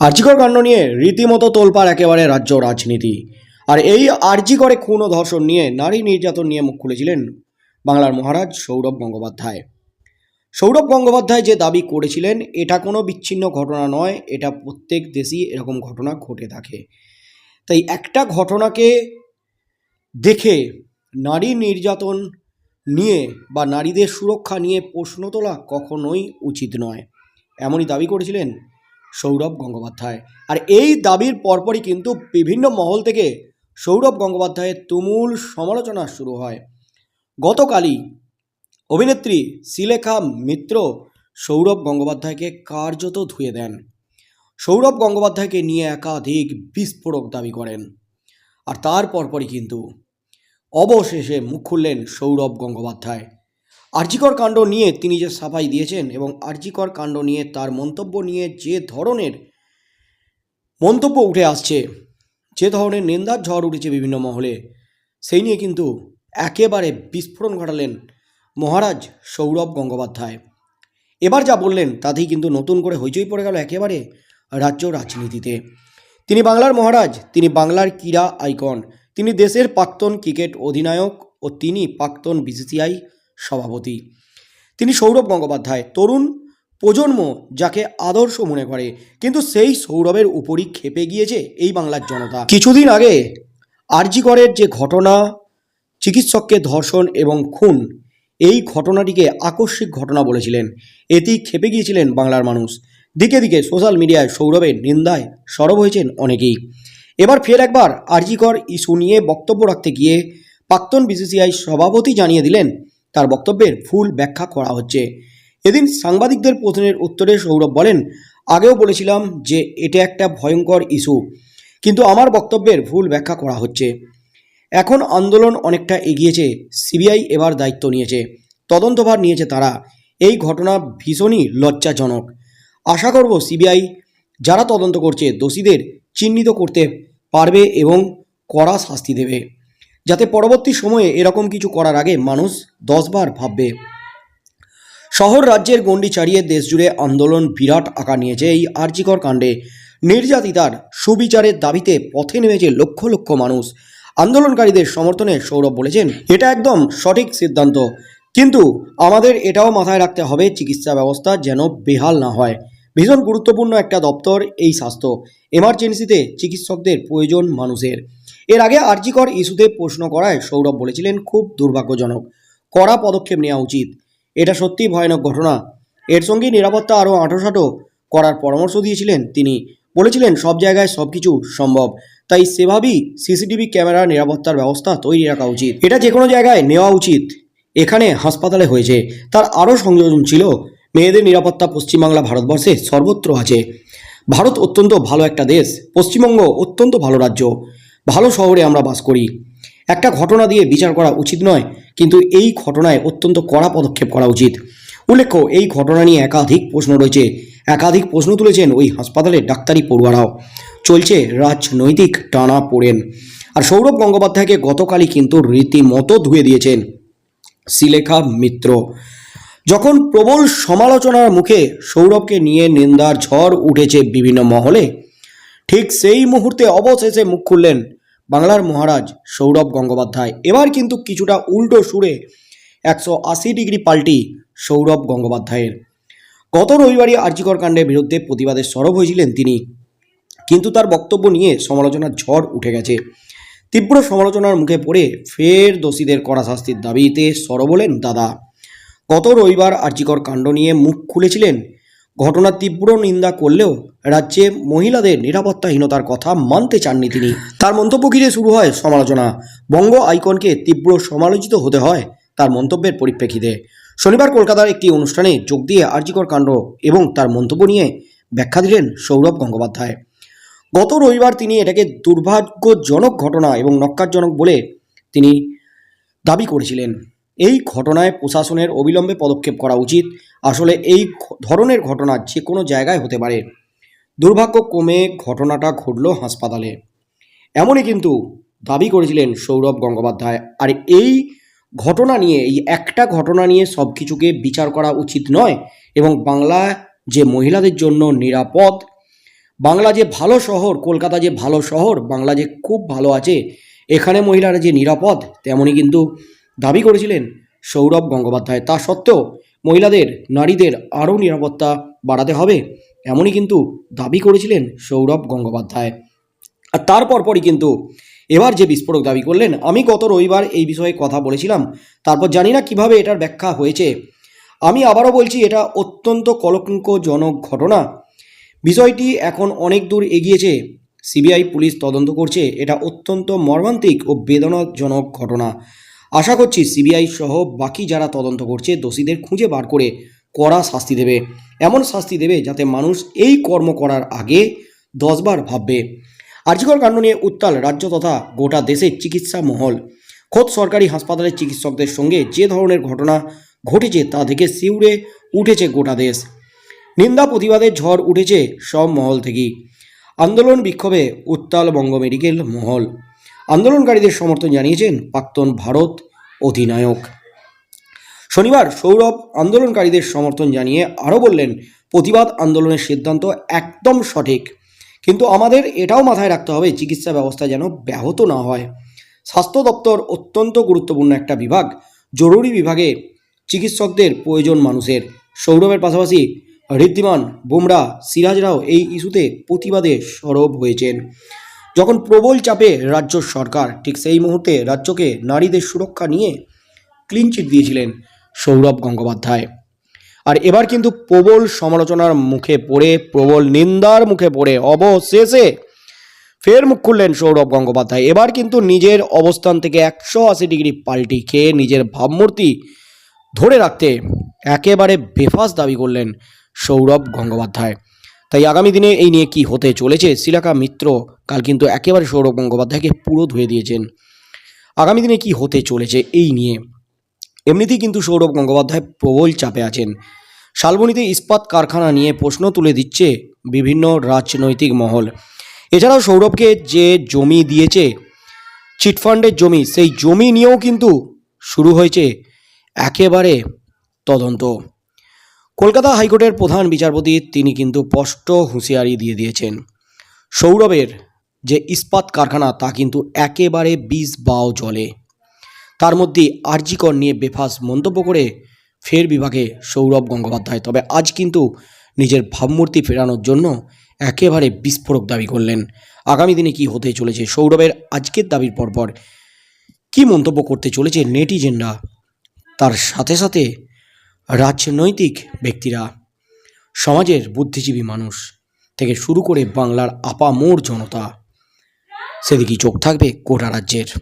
আর্জিকর কাণ্ড নিয়ে রীতিমতো তোলপাড় একেবারে রাজ্য রাজনীতি। আর এই আর্জিকরে খুন ও ধর্ষণ নিয়ে নারী নির্যাতন নিয়ে মুখ খুলেছিলেন বাংলার মহারাজ সৌরভ গঙ্গোপাধ্যায়। সৌরভ গঙ্গোপাধ্যায় যে দাবি করেছিলেন, এটা কোনো বিচ্ছিন্ন ঘটনা নয়, এটা প্রত্যেক দেশেই এরকম ঘটনা ঘটে থাকে। তাই একটা ঘটনাকে দেখে নারী নির্যাতন নিয়ে বা নারীদের সুরক্ষা নিয়ে প্রশ্ন তোলা কখনোই উচিত নয়। এমনই দাবি করেছিলেন সৌরভ গঙ্গোপাধ্যায়। আর এই দাবির পরপরই কিন্তু বিভিন্ন মহল থেকে সৌরভ গঙ্গোপাধ্যায়ের তুমুল সমালোচনা শুরু হয়। গতকালই অভিনেত্রী শ্রীলেখা মিত্র সৌরভ গঙ্গোপাধ্যায়কে কার্যত ধুয়ে দেন। সৌরভ গঙ্গোপাধ্যায়কে নিয়ে একাধিক বিস্ফোরক দাবি করেন। আর তার পরপরই কিন্তু অবশেষে মুখ খুললেন সৌরভ গঙ্গোপাধ্যায়। আর্জিকর কাণ্ড নিয়ে তিনি যে সাফাই দিয়েছেন এবং আর্জিকর কাণ্ড নিয়ে তার মন্তব্য নিয়ে যে ধরনের মন্তব্য উঠে আসছে, যে ধরনের নিন্দার ঝড় উঠেছে বিভিন্ন মহলে, সেই নিয়ে কিন্তু একেবারে বিস্ফোরণ ঘটালেন মহারাজ সৌরভ গঙ্গোপাধ্যায়। এবার যা বললেন তাতেই কিন্তু নতুন করে হইচই পড়ে গেল একেবারে রাজ্য রাজনীতিতে। তিনি বাংলার মহারাজ, তিনি বাংলার ক্রীড়া আইকন, তিনি দেশের প্রাক্তন ক্রিকেট অধিনায়ক ও তিনি প্রাক্তন বিসিসিআই সভাপতি। তিনি সৌরভ গঙ্গোপাধ্যায়, তরুণ প্রজন্ম যাকে আদর্শ মনে করে, কিন্তু সেই সৌরভের উপরই খেপে গিয়েছে এই বাংলার জনতা। কিছুদিন আগে আরজিকরের যে ঘটনা, চিকিৎসককে ধর্ষণ এবং খুন, এই ঘটনাটিকে আকস্মিক ঘটনা বলেছিলেন। এতেই খেপে গিয়েছিলেন বাংলার মানুষ। দিকে দিকে সোশ্যাল মিডিয়ায় সৌরভের নিন্দায় সরব হয়েছেন অনেকেই। এবার ফের একবার আরজিকর ইস্যু নিয়ে বক্তব্য রাখতে গিয়ে প্রাক্তন বিসিসিআই সভাপতি জানিয়ে দিলেন তার বক্তব্যের ফুল ব্যাখ্যা করা হচ্ছে। এদিন সাংবাদিকদের প্রশ্নের উত্তরে সৌরভ বলেন, আগেও বলেছিলাম যে এটা একটা ভয়ঙ্কর ইস্যু, কিন্তু আমার বক্তব্যের ভুল ব্যাখ্যা করা হচ্ছে। এখন আন্দোলন অনেকটা এগিয়েছে, সিবিআই এবার দায়িত্ব নিয়েছে, তদন্তভার নিয়েছে তারা। এই ঘটনা ভীষণই লজ্জাজনক। আশা করব সিবিআই যারা তদন্ত করছে, দোষীদের চিহ্নিত করতে পারবে এবং কড়া শাস্তি দেবে। যাতে পরবর্তী সময়ে এরকম কিছু করার আগে মানুষ দশবার ভাববে। শহর রাজ্যের গণ্ডি ছাড়িয়ে দেশজুড়ে আন্দোলন বিরাট আকার নিয়েছে এই আর্জিকর কাণ্ডে। নির্যাতিতার সুবিচারের দাবিতে পথে নেমেছে লক্ষ লক্ষ মানুষ। আন্দোলনকারীদের সমর্থনে সৌরভ বলেছেন, এটা একদম সঠিক সিদ্ধান্ত। কিন্তু আমাদের এটাও মাথায় রাখতে হবে চিকিৎসা ব্যবস্থা যেন বেহাল না হয়। ভীষণ গুরুত্বপূর্ণ একটা দপ্তর এই স্বাস্থ্য। এমার্জেন্সিতে চিকিৎসকদের প্রয়োজন মানুষের। এর আগে আর্জিকর ইস্যুতে প্রশ্ন করায় সৌরভ বলেছিলেন, খুব দুর্ভাগ্যজনক। কড়া পদক্ষেপ নেওয়া উচিত। এটা সত্যিই ভয়ানক ঘটনা। এর সঙ্গে নিরাপত্তা আরও আঁটোসাঁটো করার পরামর্শ দিয়েছিলেন তিনি। বলেছিলেন, সব জায়গায় সব কিছু সম্ভব। তাই সেভাবেই সিসিটিভি ক্যামেরা নিরাপত্তার ব্যবস্থা তৈরি রাখা উচিত। এটা যে কোনো জায়গায় নেওয়া উচিত। এখানে হাসপাতালে হয়েছে। তার আরও সংযোজন ছিল, মেয়েদের নিরাপত্তা পশ্চিমবাংলা ভারতবর্ষে সর্বত্র আছে। ভারত অত্যন্ত ভালো একটা দেশ। পশ্চিমবঙ্গ অত্যন্ত ভালো রাজ্য। ভালো শহরে আমরা বাস করি। একটা ঘটনা দিয়ে বিচার করা উচিত নয়, কিন্তু এই ঘটনায় অত্যন্ত কড়া পদক্ষেপ করা উচিত। উল্লেখ্য, এই ঘটনা নিয়ে একাধিক প্রশ্ন রয়েছে। একাধিক প্রশ্ন তুলেছেন ওই হাসপাতালের ডাক্তারি পড়ুয়ারাও। চলছে রাজনৈতিক টানা পড়েন। আর সৌরভ গঙ্গোপাধ্যায়কে গতকালই কিন্তু রীতিমতো ধুয়ে দিয়েছেন শ্রীলেখা মিত্র। যখন প্রবল সমালোচনার মুখে সৌরভকে নিয়ে নিন্দার ঝড় উঠেছে বিভিন্ন মহলে ঠিক সেই মুহূর্তে অবশেষে মুখ খুললেন বাংলার মহারাজ সৌরভ গঙ্গোপাধ্যায়। এবার কিন্তু কিছুটা উল্টো সুরে একশো আশি ডিগ্রি পাল্টি সৌরভ গঙ্গোপাধ্যায়ের। গত রবিবারই আর্জিকর কাণ্ডের বিরুদ্ধে প্রতিবাদে সরব হয়েছিলেন তিনি। কিন্তু তার বক্তব্য নিয়ে সমালোচনার ঝড় উঠে গেছে। তীব্র সমালোচনার মুখে পড়ে ফের দোষীদের কড়া শাস্তির দাবিতে সরব হলেন দাদা। গত রবিবার আর্জিকর কাণ্ড নিয়ে মুখ খুলেছিলেন ঘটনার তীব্র নিন্দা করলেও রাজ্যে মহিলাদের নিরাপত্তাহীনতার কথা মানতে চাননি তিনি। তার মন্তব্য ঘিরে শুরু হয় সমালোচনা। বঙ্গ আইকনকে তীব্র সমালোচিত হতে হয় তার মন্তব্যের পরিপ্রেক্ষিতে। শনিবার কলকাতার একটি অনুষ্ঠানে যোগ দিয়ে আর্জিকর কাণ্ড এবং তার মন্তব্য নিয়ে ব্যাখ্যা দিলেন সৌরভ গঙ্গোপাধ্যায়। গত রবিবার তিনি এটাকে দুর্ভাগ্যজনক ঘটনা এবং নক্কারজনক বলে তিনি দাবি করেছিলেন। এই ঘটনায় প্রশাসনের অবিলম্বে পদক্ষেপ করা উচিত। আসলে এই ধরনের ঘটনা যে কোনো জায়গায় হতে পারে। দুর্ভাগ্য কমে ঘটনাটা ঘটল হাসপাতালে। এমনই কিন্তু দাবি করেছিলেন সৌরভ গঙ্গোপাধ্যায়। আর এই ঘটনা নিয়ে, এই একটা ঘটনা নিয়ে সব কিছুকে বিচার করা উচিত নয় এবং বাংলা যে মহিলাদের জন্য নিরাপদ, বাংলা যে ভালো শহর, কলকাতা যে ভালো শহর, বাংলা যে খুব ভালো আছে, এখানে মহিলারা যে নিরাপদ তেমনই কিন্তু দাবি করেছিলেন সৌরভ গঙ্গোপাধ্যায়। তা সত্ত্বেও মহিলাদের, নারীদের আরও নিরাপত্তা বাড়াতে হবে, এমনই কিন্তু দাবি করেছিলেন সৌরভ গঙ্গোপাধ্যায়। আর তারপর পরই কিন্তু এবার যে বিস্ফোরক দাবি করলেন, আমি গত রবিবার এই বিষয়ে কথা বলেছিলাম, তারপর জানি না কীভাবে এটার ব্যাখ্যা হয়েছে। আমি আবারও বলছি, এটা অত্যন্ত কলঙ্কজনক ঘটনা। বিষয়টি এখন অনেক দূর এগিয়েছে, সিবিআই পুলিশ তদন্ত করছে, এটা অত্যন্ত মর্মান্তিক ও বেদনাজনক ঘটনা। আশা করছি সিবিআই সহ বাকি যারা তদন্ত করছে দোষীদের খুঁজে বার করে কড়া শাস্তি দেবে। এমন শাস্তি দেবে যাতে মানুষ এই কর্ম করার আগে দশবার ভাববে। আর্যিকর কাণ্ড নিয়ে উত্তাল রাজ্য তথা গোটা দেশের চিকিৎসা মহল। খোদ সরকারি হাসপাতালের চিকিৎসকদের সঙ্গে যে ধরনের ঘটনা ঘটেছে তা দেখে শিউরে উঠেছে গোটা দেশ। নিন্দা প্রতিবাদের ঝড় উঠেছে সব মহল থেকেই। আন্দোলন বিক্ষোভে উত্তাল বঙ্গ মেডিকেল মহল। আন্দোলনকারীদের সমর্থন জানিয়েছেন প্রাক্তন ভারত অধিনায়ক। শনিবার সৌরভ আন্দোলনকারীদের সমর্থন জানিয়ে আরও বললেন, প্রতিবাদ আন্দোলনের সিদ্ধান্ত একদম সঠিক। কিন্তু আমাদের এটাও মাথায় রাখতে হবে চিকিৎসা ব্যবস্থা যেন ব্যাহত না হয়। স্বাস্থ্য দপ্তর অত্যন্ত গুরুত্বপূর্ণ একটা বিভাগ। জরুরি বিভাগে চিকিৎসকদের প্রয়োজন মানুষের। সৌরভের পাশাপাশি ঋদ্ধিমান বুমরা সিরাজরাও এই ইস্যুতে প্রতিবাদে সরব হয়েছেন। যখন প্রবল চাপে রাজ্য সরকার ঠিক সেই মুহূর্তে রাজ্যকে নারীদের সুরক্ষা নিয়ে ক্লিন চিট দিয়েছিলেন সৌরভ গঙ্গোপাধ্যায়। আর এবার কিন্তু প্রবল সমালোচনার মুখে পড়ে, প্রবল নিন্দার মুখে পড়ে, অবশেষে ফের মুখ খুললেন সৌরভ গঙ্গোপাধ্যায়। এবার কিন্তু নিজের অবস্থান থেকে একশো আশি ডিগ্রি পাল্টি খেয়ে নিজের ভাবমূর্তি ধরে রাখতে একেবারে বেফাস দাবি করলেন সৌরভ গঙ্গোপাধ্যায়। তাই আগামী দিনে এই নিয়ে কি হতে চলেছে শিলাকা মিত্র কাল কিন্তু একেবারে সৌরভ গঙ্গোপাধ্যায়কে পুরো ধুয়ে দিয়েছেন। আগামী দিনে কি হতে চলেছে এই নিয়ে? এমনিতেই কিন্তু সৌরভ গঙ্গোপাধ্যায় প্রবল চাপে আছেন। শালবনীতে ইস্পাত কারখানা নিয়ে প্রশ্ন তুলে দিচ্ছে বিভিন্ন রাজনৈতিক মহল। এছাড়াও সৌরভকে যে জমি দিয়েছে চিটফান্ডের জমি, সেই জমি নিয়েও কিন্তু শুরু হয়েছে একেবারে তদন্ত। কলকাতা হাইকোর্টের প্রধান বিচারপতি তিনি কিন্তু স্পষ্ট হুঁশিয়ারি দিয়ে দিয়েছেন। সৌরভের যে ইস্পাত কারখানা তা কিন্তু একেবারে বিষ বাও জলে। তার মধ্যে আরজিকর নিয়ে বেফাস মন্তব্য করে ফের বিভাগে সৌরভ গঙ্গোপাধ্যায়। তবে আজ কিন্তু নিজের ভাবমূর্তি ফেরানোর জন্য একেবারে বিস্ফোরক দাবি করলেন। আগামী দিনে কি হতে চলেছে সৌরভের আজকের দাবির পরপর? কি মন্তব্য করতে চলেছে নেটিজেনরা? তার সাথে সাথে রাজনৈতিক ব্যক্তিরা, সমাজের বুদ্ধিজীবী মানুষ থেকে শুরু করে বাংলার আপামোর জনতা, সেদিকেই চোখ থাকবে কোটা রাজ্যের।